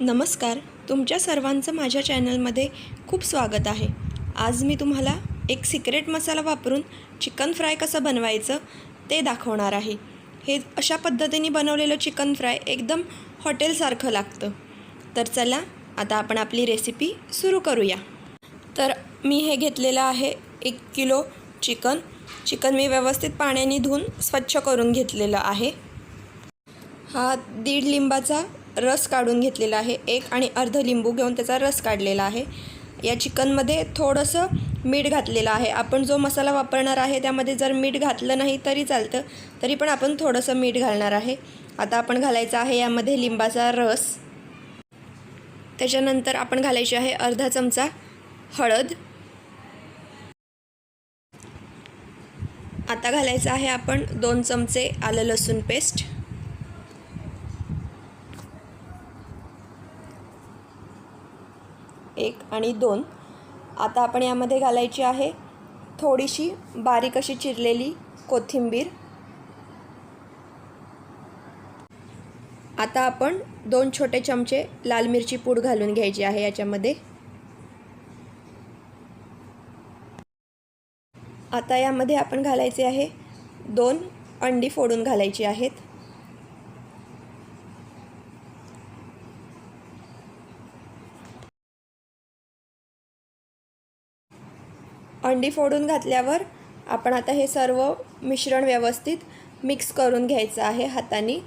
नमस्कार तुमच्या सर्वांचं माझ्या चॅनलमध्ये खूप स्वागत आहे. आज मी तुम्हाला एक सिक्रेट मसाला वापरून चिकन फ्राय कसं बनवायचं ते दाखवणार आहे. हे अशा पद्धतीने बनवलेलं चिकन फ्राय एकदम हॉटेलसारखं लागतं. तर चला आता आपण आपली रेसिपी सुरू करूया. तर मी हे घेतलेलं आहे एक किलो चिकन. चिकन मी व्यवस्थित पाण्याने धुवून स्वच्छ करून घेतलेलं आहे. हा दीड लिंबाचा रस काढून घेतलेला आहे. एक आणि अर्ध लिंबू घेऊन त्याचा रस काढलेला आहे. या चिकनमध्ये थोडंसं मीठ घातलेलं आहे. आपण जो मसाला वापरणार आहे त्यामध्ये जर मीठ घातलं नाही तरी चालतं. तरी पण आपण थोडंसं मीठ घालणार आहे. आता आपण घालायचं आहे यामध्ये लिंबाचा रस. त्याच्यानंतर आपण घालायची आहे अर्धा चमचा हळद. आता घालायचं आहे आपण दोन चमचे आलं लसूण पेस्ट. एक आणि दोन. आता आपण यामध्ये घालायची आहे थोडीशी बारीक अशी चिरलेली कोथिंबीर. आता आपण दोन छोटे चमचे लाल मिरची पूड घालून घ्यायची आहे याच्यामध्ये. आता यामध्ये आपण घालायचे आहे दोन अंडी फोडून घालायची आहेत. अंडी फोडून घातल्यावर आपण आता हे सर्व मिश्रण व्यवस्थित मिक्स करून घ्यायचं आहे हाताने.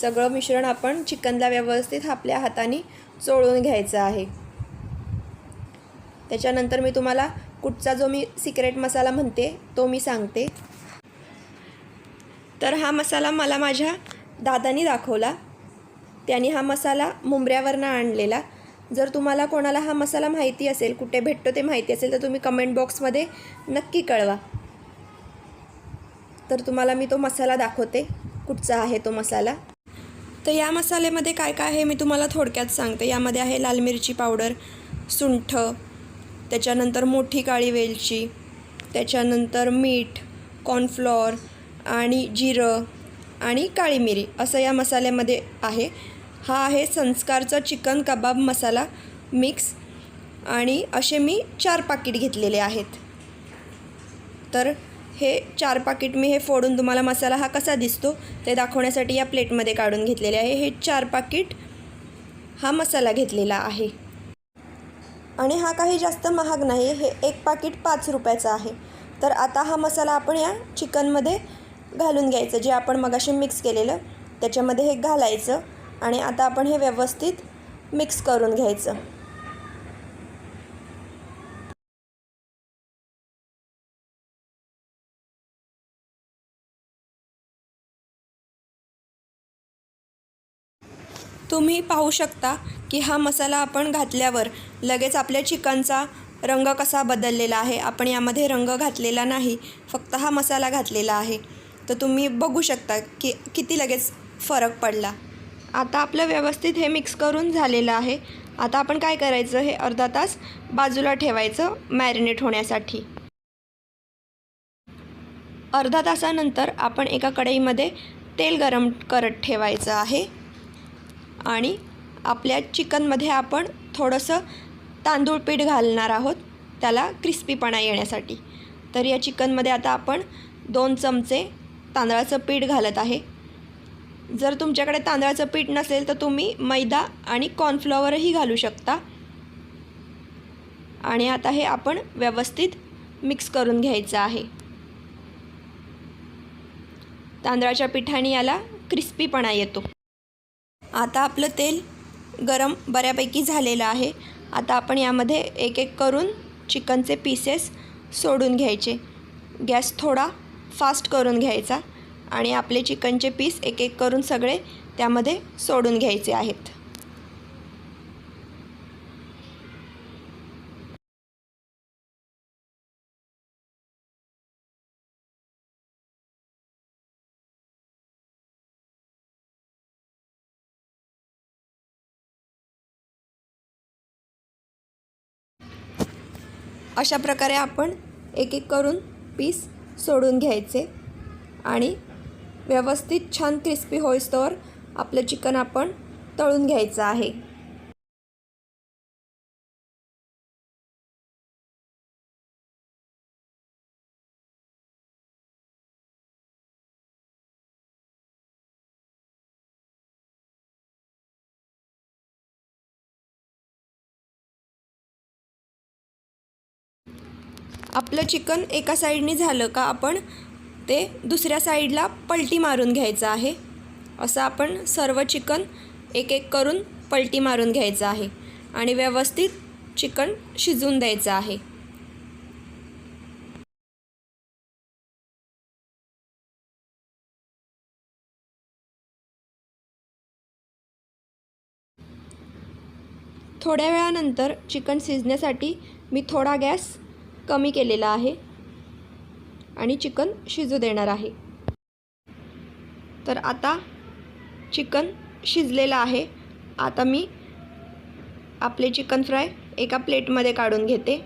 सगळं मिश्रण आपण चिकनला व्यवस्थित आपल्या हाताने चोळून घ्यायचं आहे. त्याच्यानंतर मी तुम्हाला कुठचा जो मी सिक्रेट मसाला म्हणते तो मी सांगते. तर हा मसाला मला माझ्या दादानी दाखवला. त्याने हा मसाला मुंबऱ्यावरनं आणलेला. जर तुम्हाला कोणाला हा मसाला माहिती असेल कुठे भेटतो ते माहिती असेल तर तुम्ही कमेंट बॉक्समध्ये नक्की कळवा. तर तुम्हाला मी तो मसाला दाखवते कुठचा आहे तो मसाला. तर या मसाल्यामध्ये काय काय आहे मी तुम्हाला थोडक्यात सांगते. यामध्ये आहे लाल मिरची पावडर सुंठ त्याच्यानंतर मोठी काळी वेलची त्याच्यानंतर मीठ कॉर्नफ्लॉर आणि जिरं आणि काळी मिरी असं या मसाल्यामध्ये आहे. हा आहे संस्कारचा चिकन कबाब मसाला मिक्स आणि असे मी चार पाकिट घेतलेले आहेत. तर हे चार पाकिट मी हे फोडून तुम्हाला मसाला हा कसा दिसतो ते दाखवण्यासाठी या प्लेटमध्ये काढून घेतलेले आहे. हे चार पाकिट हा मसाला घेतलेला आहे. आणि हा काही जास्त महाग नाही हे एक पाकिट पाच रुपयाचं आहे. तर आता हा मसाला आपण या चिकनमध्ये घालून घ्यायचं जे आपण मगाशी मिक्स केलेलं त्याच्यामध्ये हे घालायचं. आणि आता आपण हे व्यवस्थित मिक्स करून घ्यायचं. तुम्ही पाहू शकता की हा मसाला आपण घातल्यावर लगेच आपल्या चिकनचा रंग कसा बदललेला आहे. आपण यामध्ये रंग घातलेला नाही फक्त हा मसाला घातलेला आहे. तर तुम्ही बघू शकता की किती लगेच फरक पडला. आता आपलं व्यवस्थित हे मिक्स करून झालेलं आहे. आता आपण काय करायचं? हे अर्धा तास बाजूला ठेवायचं मॅरिनेट होण्यासाठी. अर्धा तासानंतर आपण एका कढईमध्ये तेल गरम करत ठेवायचं आहे. आणि आपल्या चिकनमध्ये आपण थोडंसं तांदूळ पीठ घालणार आहोत त्याला क्रिस्पीपणा येण्यासाठी. तर या चिकनमध्ये आता आपण दोन चमचे तांदळाचं पीठ घालत आहे. जर तुमच्याकडे तांदळाचं पीठ नसेल तर तुम्ही मैदा आणि कॉर्नफ्लॉवरही घालू शकता. आणि आता हे आपण व्यवस्थित मिक्स करून घ्यायचं आहे. तांदळाच्या पिठाने याला क्रिस्पीपणा येतो. आता आपलं तेल गरम बऱ्यापैकी झालेलं आहे. आता आपण यामध्ये एक एक करून चिकनचे पीसेस सोडून घ्यायचे. गॅस थोडा फास्ट करून घ्यायचा. आणि आपले चिकनचे पीस एक एक करून सगळे त्यामध्ये सोडून घ्यायचे आहेत. अशा प्रकारे आपण एक एक करून पीस सोडून घ्यायचे आणि व्यवस्थित छान क्रिस्पी होईस्तोवर आपलं चिकन आपण तळून घ्यायचं आहे. आपलं चिकन एका साईडनी झालं का आपण ते दुसऱ्या साईडला पलटी मारून घ्यायचं आहे. असं आपण सर्व चिकन एक एक करून पलटी मारून घ्यायचं आहे. आणि व्यवस्थित चिकन शिजवून द्यायचं आहे. थोड्या वेळानंतर चिकन शिजण्यासाठी मी थोडा गॅस कमी केलेला आहे. आणि चिकन शिजू देणार आहे. तर आता चिकन शिजलेलं आहे. आता मी आपले चिकन फ्राय एका प्लेटमध्ये काढून घेते.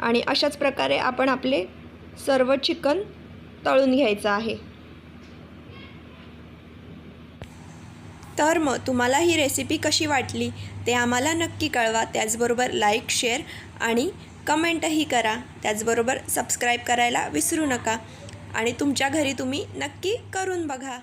आणि अशाच प्रकारे आपण आपले सर्व चिकन तळून घ्यायचं आहे. तर मग तुम्हाला ही रेसिपी कशी वाटली ते आम्हाला नक्की कळवा. त्याचबरोबर लाईक शेअर आणि कमेंटही करा. त्याचबरोबर सबस्क्राईब करायला विसरू नका. आणि तुमच्या घरी तुम्ही नक्की करून बघा.